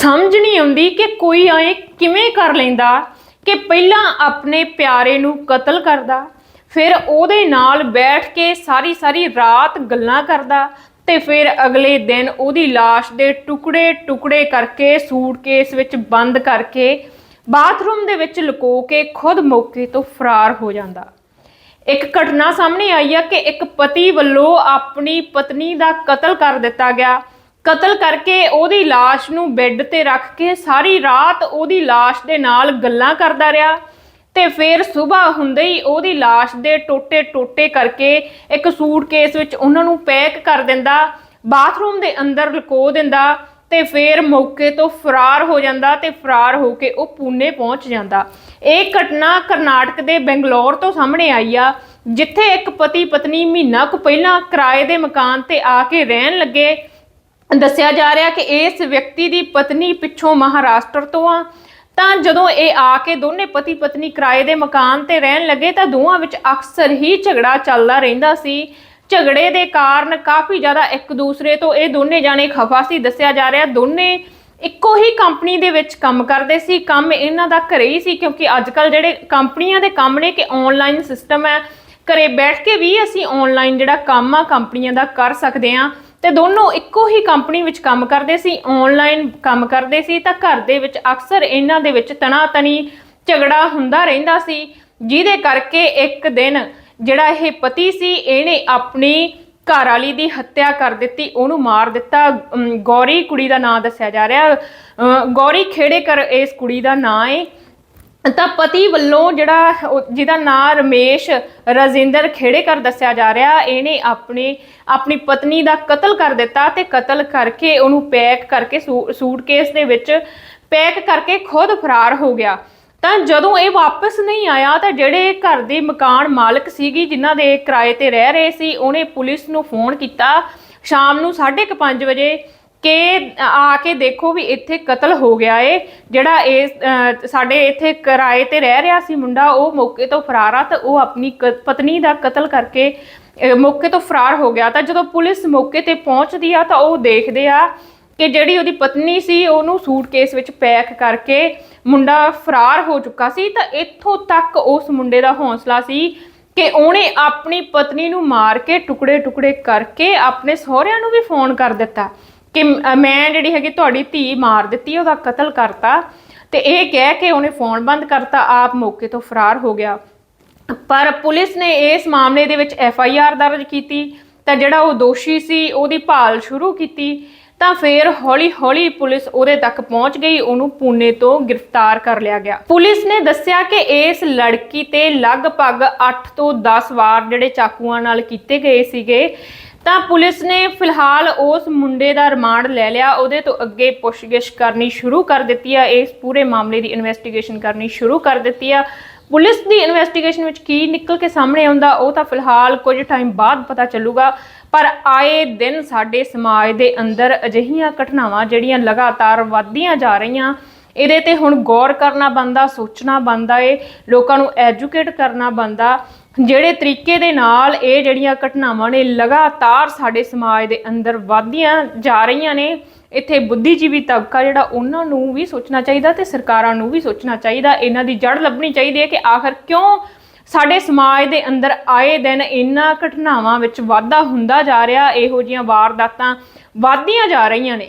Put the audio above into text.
ਸਮਝ ਨਹੀਂ ਆਉਂਦੀ ਕਿ ਕੋਈ ਐ ਕਿਵੇਂ ਕਰ ਲੈਂਦਾ ਕਿ ਪਹਿਲਾਂ ਆਪਣੇ ਪਿਆਰੇ ਨੂੰ ਕਤਲ ਕਰਦਾ, ਫਿਰ ਉਹਦੇ ਨਾਲ ਬੈਠ ਕੇ ਸਾਰੀ ਸਾਰੀ ਰਾਤ ਗੱਲਾਂ ਕਰਦਾ ਤੇ ਫਿਰ ਅਗਲੇ ਦਿਨ ਉਹਦੀ লাশ ਦੇ ਟੁਕੜੇ ਟੁਕੜੇ ਕਰਕੇ ਸੂਟਕੇਸ ਵਿੱਚ ਬੰਦ ਕਰਕੇ ਬਾਥਰੂਮ ਦੇ ਵਿੱਚ ਲੁਕੋ ਕੇ ਖੁਦ ਮੌਕੇ ਤੋਂ ਫਰਾਰ ਹੋ ਜਾਂਦਾ। ਇੱਕ ਘਟਨਾ ਸਾਹਮਣੇ ਆਈ ਆ ਕਿ ਇੱਕ ਪਤੀ ਵੱਲੋਂ ਆਪਣੀ ਪਤਨੀ ਦਾ ਕਤਲ ਕਰ ਦਿੱਤਾ ਗਿਆ ਕਤਲ ਕਰਕੇ ਉਹਦੀ লাশ ਨੂੰ ਬੈੱਡ ਤੇ ਰੱਖ ਕੇ ਸਾਰੀ ਰਾਤ ਉਹਦੀ লাশ ਦੇ ਨਾਲ ਗੱਲਾਂ ਕਰਦਾ ਰਿਹਾ ਤੇ ਫਿਰ ਸਵੇਰ ਹੁੰਦੇ ਹੀ ਉਹਦੀ লাশ ਦੇ ਟੋਟੇ ਟੋਟੇ ਕਰਕੇ ਇੱਕ ਸੂਟਕੇਸ ਵਿੱਚ ਉਹਨਾਂ ਨੂੰ ਪੈਕ ਕਰ ਦਿੰਦਾ ਬਾਥਰੂਮ ਦੇ ਅੰਦਰ ਲੁਕੋ ਦਿੰਦਾ ਤੇ ਫਿਰ ਮੌਕੇ ਤੋਂ ਫਰਾਰ ਹੋ ਜਾਂਦਾ ਤੇ ਫਰਾਰ ਹੋ ਕੇ ਉਹ ਪੂਨੇ ਪਹੁੰਚ ਜਾਂਦਾ ਇਹ ਘਟਨਾ ਕਰਨਾਟਕ ਦੇ ਬੰਗਲੌਰ ਤੋਂ ਸਾਹਮਣੇ ਆਈ ਆ ਜਿੱਥੇ ਇੱਕ ਪਤੀ ਪਤਨੀ ਮਹੀਨਾ ਕੁ ਪਹਿਲਾਂ ਕਿਰਾਏ ਦੇ ਮਕਾਨ ਤੇ ਆ ਕੇ ਰਹਿਣ ਲੱਗੇ ਦੱਸਿਆ ਜਾ ਰਿਹਾ ਕਿ ਇਸ ਵਿਅਕਤੀ ਦੀ ਪਤਨੀ ਪਿੱਛੋਂ ਮਹਾਰਾਸ਼ਟਰ ਤੋਂ ਆ। ਤਾਂ ਜਦੋਂ ਇਹ ਆ ਕੇ ਦੋਨੇ ਪਤੀ ਪਤਨੀ ਕਿਰਾਏ ਦੇ ਮਕਾਨ ਤੇ ਰਹਿਣ ਲੱਗੇ, ਤਾਂ ਦੋਵਾਂ ਵਿੱਚ ਅਕਸਰ ਹੀ ਝਗੜਾ ਚੱਲਦਾ ਰਹਿੰਦਾ ਸੀ। ਝਗੜੇ ਦੇ ਕਾਰਨ ਕਾਫੀ ਜ਼ਿਆਦਾ ਇੱਕ ਦੂਸਰੇ ਤੋਂ ਇਹ ਦੋਨੇ ਜਾਣੇ ਖਫਾ ਸੀ ਦੱਸਿਆ ਜਾ ਰਿਹਾ। ਦੋਨੇ ਇੱਕੋ ਹੀ ਕੰਪਨੀ ਦੇ ਵਿੱਚ ਕੰਮ ਕਰਦੇ ਸੀ। ਕੰਮ ਇਹਨਾਂ ਦਾ ਘਰੇ ਹੀ ਸੀ, ਕਿਉਂਕਿ ਅੱਜ ਕੱਲ ਜਿਹੜੇ ਕੰਪਨੀਆਂ ਦੇ ਕੰਮ ਨੇ ਕਿ ਆਨਲਾਈਨ ਸਿਸਟਮ ਹੈ। ਘਰੇ ਬੈਠ ਕੇ ਵੀ ਅਸੀਂ ਆਨਲਾਈਨ ਜਿਹੜਾ ਕੰਮ ਆ, ਕੰਪਨੀਆਂ ਦਾ ਕਰ ਸਕਦੇ ਆ ਤੇ ਦੋਨੋਂ ਇੱਕੋ ਹੀ ਕੰਪਨੀ ਵਿੱਚ ਕੰਮ ਕਰਦੇ ਸੀ ਆਨਲਾਈਨ ਕੰਮ ਕਰਦੇ ਸੀ ਤਾਂ ਘਰ ਦੇ ਵਿੱਚ ਅਕਸਰ ਇਹਨਾਂ ਦੇ ਵਿੱਚ ਤਣਾ ਤਣੀ ਝਗੜਾ ਹੁੰਦਾ ਰਹਿੰਦਾ ਸੀ ਜਿਹਦੇ ਕਰਕੇ ਇੱਕ ਦਿਨ ਜਿਹੜਾ ਇਹ ਪਤੀ ਸੀ ਇਹਨੇ ਆਪਣੀ ਘਰ ਵਾਲੀ ਦੀ ਹੱਤਿਆ ਕਰ ਦਿੱਤੀ ਉਹਨੂੰ ਮਾਰ ਦਿੱਤਾ। ਗੌਰੀ ਕੁੜੀ ਦਾ ਨਾਂ ਦੱਸਿਆ ਜਾ ਰਿਹਾ। ਅ, ਗੌਰੀ ਖੇੜੇਕਰ ਇਸ ਕੁੜੀ ਦਾ ਨਾਂ ਹੈ ਤਾਂ ਪਤੀ ਵੱਲੋਂ ਜਿਹੜਾ ਜਿਹਦਾ ਨਾਮ ਰਮੇਸ਼ ਰਜਿੰਦਰ ਖੇੜੇਕਰ ਦੱਸਿਆ ਜਾ ਰਿਹਾ, ਇਹਨੇ ਆਪਣੀ ਆਪਣੀ ਪਤਨੀ ਦਾ ਕਤਲ ਕਰ ਦਿੱਤਾ ਤੇ ਕਤਲ ਕਰਕੇ ਉਹਨੂੰ ਪੈਕ ਕਰਕੇ ਸੂ- ਸੂਟਕੇਸ ਦੇ ਵਿੱਚ ਪੈਕ ਕਰਕੇ ਖੁਦ ਫਰਾਰ ਹੋ ਗਿਆ। ਤਾਂ ਜਦੋਂ ਇਹ ਵਾਪਸ ਨਹੀਂ ਆਇਆ ਤਾਂ ਜਿਹੜੇ ਘਰ ਦੇ ਮਕਾਨ ਮਾਲਕ ਸੀਗੀ ਜਿਨ੍ਹਾਂ ਦੇ ਕਿਰਾਏ ਤੇ ਰਹਿ ਰਹੇ ਸੀ, ਉਹਨੇ ਪੁਲਿਸ ਨੂੰ ਫੋਨ ਕੀਤਾ। ਸ਼ਾਮ ਨੂੰ 5:30 ਵਜੇ ਕਿ, ਆ ਕੇ ਦੇਖੋ ਵੀ ਇੱਥੇ ਕਤਲ ਹੋ ਗਿਆ ਏ। ਜਿਹੜਾ ਇਹ ਸਾਡੇ ਇੱਥੇ ਕਿਰਾਏ ਤੇ ਰਹਿ ਰਿਹਾ ਸੀ ਮੁੰਡਾ, ਉਹ ਮੌਕੇ ਤੋਂ ਫਰਾਰ ਆ ਤਾਂ ਉਹ ਆਪਣੀ ਕ- ਪਤਨੀ ਦਾ ਕਤਲ ਕਰਕੇ ਮੌਕੇ ਤੋਂ ਫਰਾਰ ਹੋ ਗਿਆ। ਤਾਂ ਜਦੋਂ ਪੁਲਿਸ ਮੌਕੇ ਤੇ ਪਹੁੰਚਦੀ ਆ ਤਾਂ ਉਹ ਦੇਖਦੇ ਆ ਕਿ ਜਿਹੜੀ ਉਹਦੀ ਪਤਨੀ ਸੀ, ਉਹਨੂੰ ਸੂਟਕੇਸ ਵਿੱਚ ਪੈਕ ਕਰਕੇ ਮੁੰਡਾ ਫਰਾਰ ਹੋ ਚੁੱਕਾ ਸੀ। ਤਾਂ ਇੱਥੋਂ ਤੱਕ ਉਸ ਮੁੰਡੇ ਦਾ ਹੌਸਲਾ ਸੀ ਕਿ ਉਹਨੇ ਆਪਣੀ ਪਤਨੀ ਨੂੰ ਮਾਰ ਕੇ ਟੁਕੜੇ ਟੁਕੜੇ ਕਰਕੇ ਆਪਣੇ ਸਹੁਰਿਆਂ ਨੂੰ ਵੀ ਫੋਨ ਕਰ ਦਿੱਤਾ। ਕਿ ਮ- ਮੈਂ ਜਿਹੜੀ ਹੈਗੀ ਤੁਹਾਡੀ ਧੀ ਮਾਰ ਦਿੱਤੀ, ਉਹਦਾ ਕਤਲ ਕਰਤਾ ਤੇ ਇਹ ਕਹਿ ਕੇ ਉਹਨੇ ਫੋਨ ਬੰਦ ਕਰਤਾ, ਆਪ ਮੌਕੇ ਤੋਂ ਫਰਾਰ ਹੋ ਗਿਆ। ਪਰ ਪੁਲਿਸ ਨੇ ਇਸ ਮਾਮਲੇ ਦੇ ਵਿੱਚ ਐਫ ਆਈ ਆਰ ਦਰਜ ਕੀਤੀ, ਤਾਂ ਜਿਹੜਾ ਉਹ ਦੋਸ਼ੀ ਸੀ, ਉਹਦੀ ਭਾਲ ਸ਼ੁਰੂ ਕੀਤੀ, ਤਾਂ ਫਿਰ ਹੌਲੀ-ਹੌਲੀ ਪੁਲਿਸ ਉਹਦੇ ਤੱਕ ਪਹੁੰਚ ਗਈ, ਉਹਨੂੰ ਪੂਨੇ ਤੋਂ ਗ੍ਰਿਫਤਾਰ ਕਰ ਲਿਆ ਗਿਆ। ਪੁਲਿਸ ਨੇ ਦੱਸਿਆ ਕਿ ਇਸ ਲੜਕੀ ਤੇ ਲਗਭਗ 8 ਤੋਂ 10 ਵਾਰ ਜਿਹੜੇ ਚਾਕੂਆਂ ਨਾਲ ਕੀਤੇ ਗਏ ਸੀਗੇ ਤਾਂ ਪੁਲਿਸ ਨੇ ਫਿਲਹਾਲ ਉਸ ਮੁੰਡੇ ਦਾ ਰਿਮਾਂਡ ਲੈ ਲਿਆ। ਉਹਦੇ ਤੋਂ ਅੱਗੇ ਪੁੱਛਗਿੱਛ ਕਰਨੀ ਸ਼ੁਰੂ ਕਰ ਦਿੱਤੀ ਆ। ਇਸ ਪੂਰੇ ਮਾਮਲੇ ਦੀ ਇਨਵੈਸਟੀਗੇਸ਼ਨ ਕਰਨੀ ਸ਼ੁਰੂ ਕਰ ਦਿੱਤੀ ਆ। ਪੁਲਿਸ ਦੀ ਇਨਵੈਸਟੀਗੇਸ਼ਨ ਵਿੱਚ ਕੀ ਨਿਕਲ ਕੇ ਸਾਹਮਣੇ ਆਉਂਦਾ, ਉਹ ਤਾਂ ਫਿਲਹਾਲ ਕੁਝ ਟਾਈਮ ਬਾਅਦ ਪਤਾ ਚੱਲੂਗਾ। ਪਰ ਆਏ ਦਿਨ ਸਾਡੇ ਸਮਾਜ ਦੇ ਅੰਦਰ ਅਜਿਹੀਆਂ ਘਟਨਾਵਾਂ ਜਿਹੜੀਆਂ ਲਗਾਤਾਰ ਵੱਧਦੀਆਂ ਜਾ ਰਹੀਆਂ ਇਹਦੇ ਤੇ ਹੁਣ ਗੌਰ ਕਰਨਾ ਬੰਦਾ, ਸੋਚਣਾ ਬੰਦਾ ਏ, ਲੋਕਾਂ ਨੂੰ ਐਜੂਕੇਟ ਕਰਨਾ ਬੰਦਾ। ਜਿਹੜੇ ਤਰੀਕੇ ਦੇ ਨਾਲ ਇਹ ਜਿਹੜੀਆਂ ਘਟਨਾਵਾਂ ਨੇ ਲਗਾਤਾਰ ਸਾਡੇ ਸਮਾਜ ਦੇ ਅੰਦਰ ਵੱਧਦੀਆਂ ਜਾ ਰਹੀਆਂ ਨੇ, ਇੱਥੇ ਬੁੱਧੀਜੀਵੀ ਤਬਕਾ ਜਿਹੜਾ ਉਹਨਾਂ ਨੂੰ ਵੀ ਸੋਚਣਾ ਚਾਹੀਦਾ ਤੇ ਸਰਕਾਰਾਂ ਨੂੰ ਵੀ ਸੋਚਣਾ ਚਾਹੀਦਾ। ਇਹਨਾਂ ਦੀ ਜੜ ਲੱਭਣੀ ਚਾਹੀਦੀ ਹੈ ਕਿ ਆਖਰ ਕਿਉਂ ਸਾਡੇ ਸਮਾਜ ਦੇ ਅੰਦਰ ਆਏ ਦਿਨ ਇਹਨਾਂ ਘਟਨਾਵਾਂ ਵਿੱਚ ਵਾਧਾ ਹੁੰਦਾ ਜਾ ਰਿਹਾ, ਇਹੋ ਜਿਹੀਆਂ ਵਾਰਦਾਤਾਂ ਵੱਧਦੀਆਂ ਜਾ ਰਹੀਆਂ ਨੇ।